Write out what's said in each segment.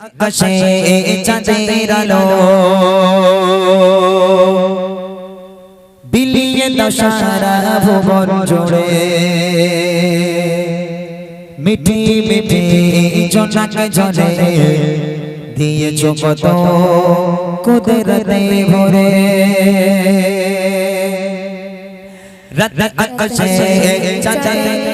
আকাশে চাঁদের আলো বিলিয়ে দশারা ভুবন জোড়ে। মিঠি মিঠি জনক জলে দিয়েছ কত কুদরতে ভরে। রাত আকাশে চাঁদের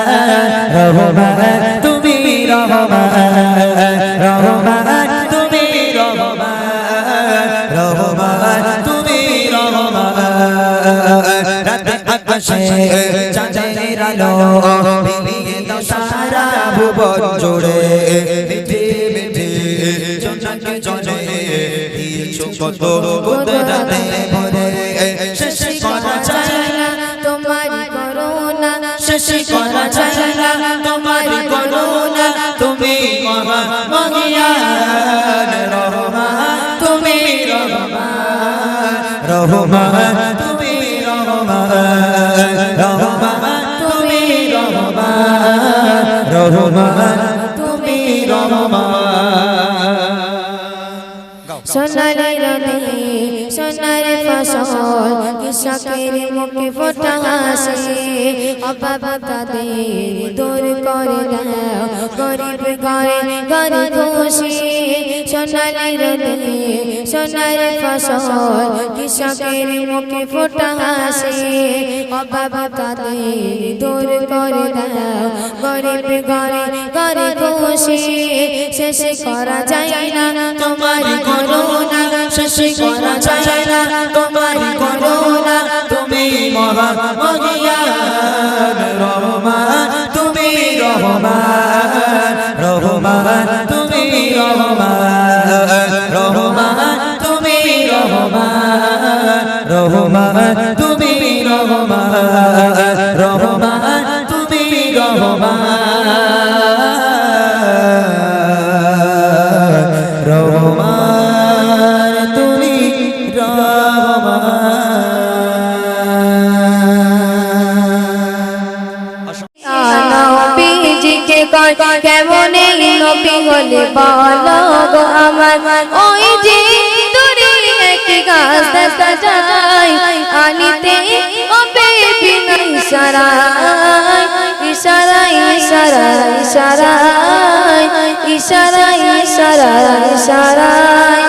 রাতে আকাশে চাঁদের আলো বিলিয়ে দাও সারা ভুবন জুড়ে। মিঠে মিঠে, জনকে জনে, দিয়েছ কত কুদরতে ভরে। শেষ করা যায় না তোমারি করোনা শেষ করা যায় না তোমারি করুণা। তুমি মহা মহিয়ান রহমান, তুমি রহমান রহমান। রহমান তুমি রহমান রহমান তুমি রহমান। সোনালি রনে সোনালি ফসল, কৃষকের মুখে ফোটা হাসে। অভাব তাদের দূর করে দাও, গরিব ঘরে ঘরে খুশি। সোনালি রনে সোনালি ফসল, কৃষকের মুখে ফোটা হাসে। অভাব তাদের দূর করে দাও, গরিব ঘরে ঘরে খুশি। শেষ করা যায় না। তোমারি করুণা শেষ করা যায় না। তোমারি করুণা তুমি রহমান তুমি রহমান রহমান তুমি রহমান রহমান তুমি রহমান রহমান তুমি রহমান। কেমন নবী হলে বলো গো আমার? ওই যে দূরে একটি গাছ দেখা যায়, আনিতে হবে বিনা ইশারায়। ইশারায় ইশারায় ইশারায় ইশারায় ইশারায় ইশারায়।